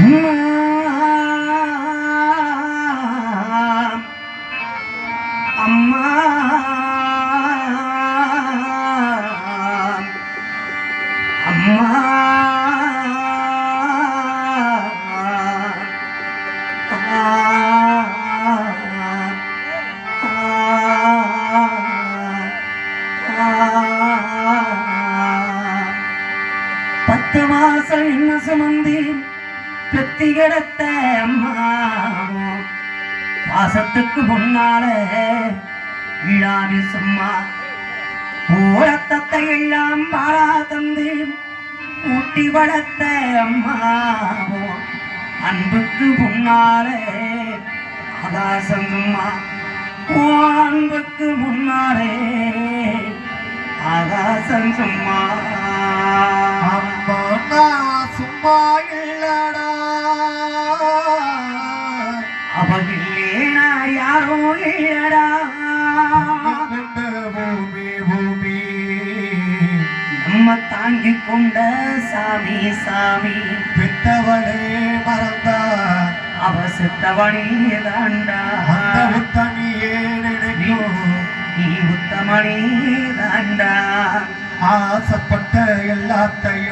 அம்மா பெத்தி கிடத்த அம்மாவோ? பாசத்துக்கு முன்னால இழாமி சும்மா. ஊரத்தத்தை எல்லாம் பாரா தந்து ஊட்டி வளர்த்த அம்மாவோ? அன்புக்கு முன்னாலே ஆகாசம்மா ஓ அன்புக்கு முன்னாலே ஆகாசம் சும்மா. அப்பா சும்மா இல்லடா. அவகில்லேனா யாரோ இல்லடா. இந்த பூமி பூமி. நம்ம தாங்கி கொண்ட சாமி சாமி. பெத்தவளே மறந்தா. அவ சித்தவனே தாண்டா. உத்தமியே நினைக்கும். நீ உத்தமனே தாண்டா. ஆசைப்பட்ட எல்லாத்தையும்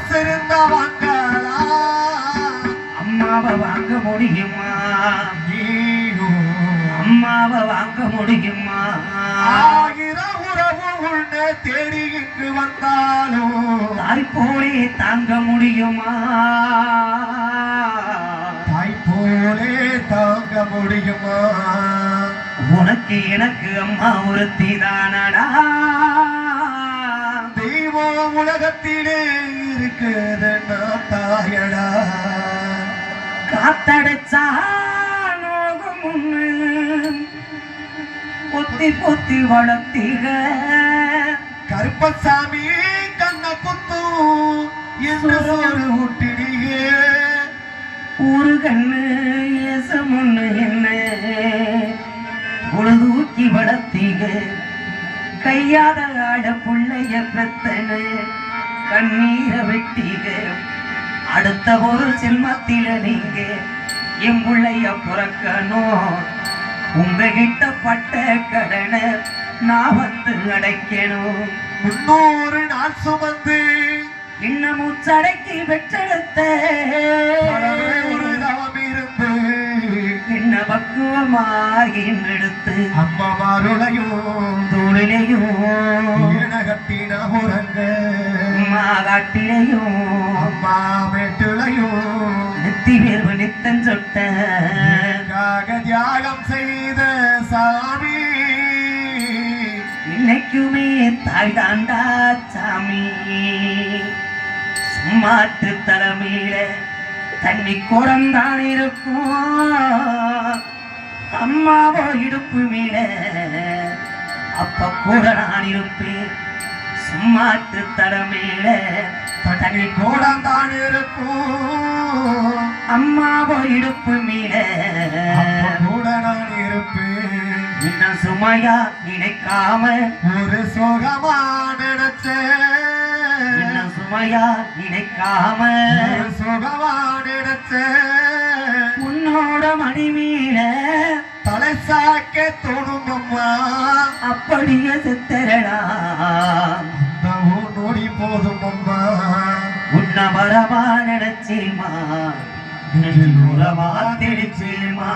காசு இருந்தா வாங்கலாம் அம்மாவை வாங்க முடியுமா? நீயும் அம்மாவை வாங்க முடியுமா? ஆயிரம் உறவு உன்னை தேடி இங்கு வந்தாலும் தாய் போலே தாங்க முடியுமா? தாய் போலே தாங்க முடியுமா? உனக்கு எனக்கு அம்மா ஒருத்தி தானடா. தெய்வம் உலகத்திலே இருக்குது நான் தாயடா காத்தடைச்சா நோகம் பொத்தி பொத்தி வளர்த்தீக. கருப்பசாமி கண்ண குத்தும் ஊட்டிடியே ஒரு கண்ணு ஏச முன்னு என்ன. உழுதூக்கி வளர்த்தீக. கையாத ஆட புள்ளைய பெத்தனு. கண்ணீரை வெட்டீக அடுத்த ஒரு செல்மத்தில நீங்க. என் புள்ளைய புறக்கணும். உங்ககிட்ட பட்ட கடனை நான் வந்து அடைக்கணும். முன்னூறு நாள் சுமந்து. இன்னும் மூச்சடக்கி பெற்றெடுத்த. என்ன பக்குவமாகி எடுத்து தூளிலையும் உறங்க. மாகாட்டிலையும் அம்மா மேட்டுளையும் நெத்தி வேர்வு நித்தம் சொட்ட. தியாகம் செய்த சாமி. இன்னைக்குமே தாய் தாண்டா சாமி. சும்மாட்டு தலைமையில தண்ணி குடம் தான் இருக்கும். அம்மாவோ இடுப்பு மேல அப்ப கூட நான் இருப்பேன். சும்மாட்டு தலைமையில தண்ணி கோடம் தான் இருக்கும் அம்மாவோ இடுப்பு மேல. அப்ப கூட நான் இருப்பேன். இன்னும் சுமையா நினைக்காம. ஒரு சோகமா நினைச்சேன். இன்னும் சுமையா நினைக்காம. ஒரு சோகமா நினைச்சேன். உன்னோட மடிமீல தலை சாக்க தோணும் அம்மா. அப்படியே நொடி போதும் அம்மா உன்ன வரவா நினைச்சேமா நெஞ்சில் உறவா தெரிச்சேமா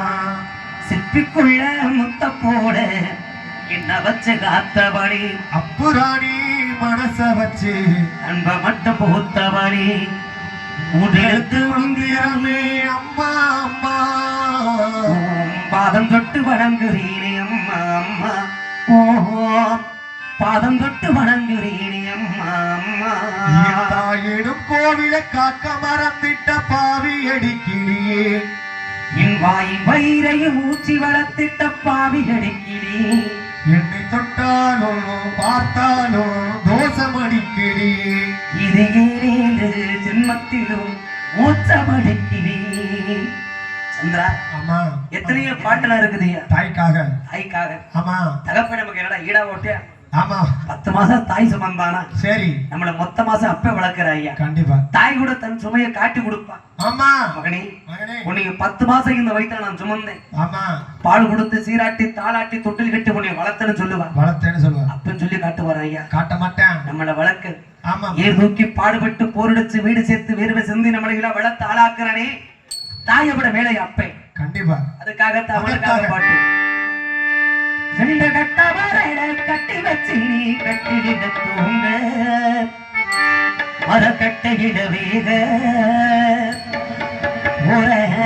சிப்பிக்குள்ள முத்த போட என்ன வச்சு காத்தபடி. அப்புராணி மனச வச்சு அன்ப மட்டும் பூத்தபடி. மூன்றெழுத்து மந்திரமே அம்மா அம்மா. பாதம் தொட்டு வணங்குறீனே அம்மா அம்மா. ஓ பாதம் தொட்டு வணங்குறீனே அம்மா அம்மா. என் தாயினும் கோவில காக்க மறந்திட்ட பாவி அடிக்கிறியே என் வாய் வயிறையும் ஊச்சி வளர்த்திட்ட பாவி அடிக்கிறீ என்னை தொட்டாலும் பார்த்தாலும் தோஷம் அடிக்கிறியே இது ஏழேழு ஜென்மத்திலும் மூச்சமடிக்கிறீ சந்திரா ஆமா எத்தனையோ பாட்டுலாம் இருக்குது தாய்க்காக. தாய்க்காக. ஆமா தகப்ப நமக்கு என்னடா ஈடா ஓட்டு ஆமா. பத்து மாசம் தாய் சுமந்தானா சரி. நம்மள மொத்த மாசம் அப்ப வளர்க்கிற ஐயா. கண்டிப்பா. தாய் கூட தன் சுமையை காட்டி கொடுப்பா. ஆமா. மகனே உன்னைய பத்து மாசம் இந்த வயித்துல நான் சுமந்தேன். ஆமா. பால் கொடுத்து சீராட்டி தாளாட்டி தொட்டில் கட்டி உன்னை வளர்த்தேன்னு சொல்லுவா. வளர்த்தேன்னு சொல்லுவா. அப்பன்னு சொல்லி காட்டுவார் ஐயா. காட்ட மாட்டேன். நம்மள வளர்க்க. ஆமா. ஏர் தூக்கி பாடுபட்டு போரடிச்சு வீடு சேர்த்து வேர்வை சிந்தி நம்மளை வளர்த்து ஆளாக்குறானே. தாயை விட மேலே அப்பே கண்டிப்பா. அதுக்காக. தமிழுக்காக பாட்டு. ரெண்டு கட்ட கட்டி வச்சு நீ கட்டிட தூங்க. மரக்கட்டையிட வேக. போற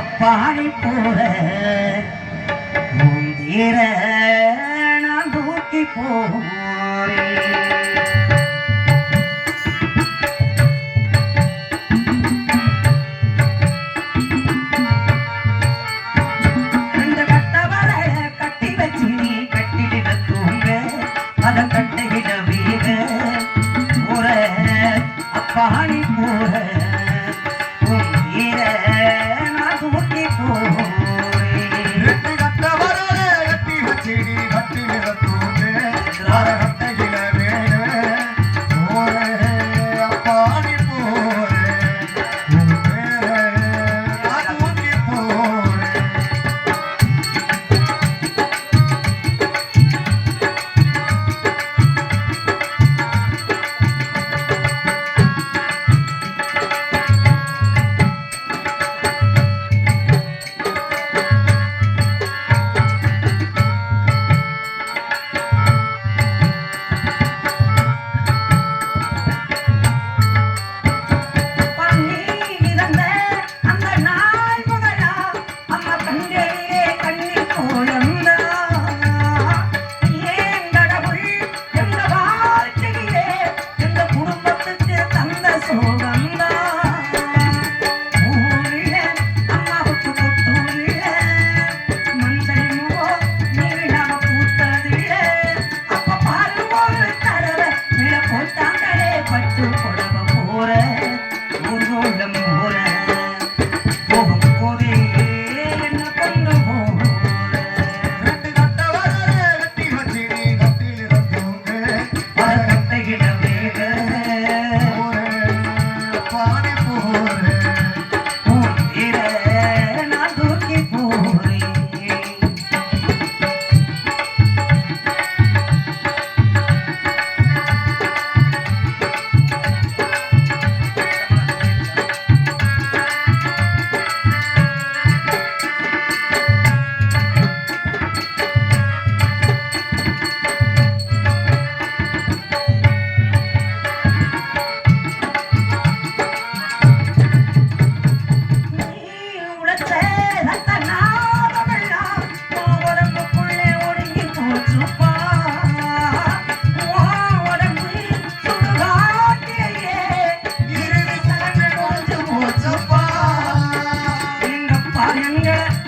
அப்பாடி போற முந்தீர நான் தூக்கி போறேன் எங்கப்பா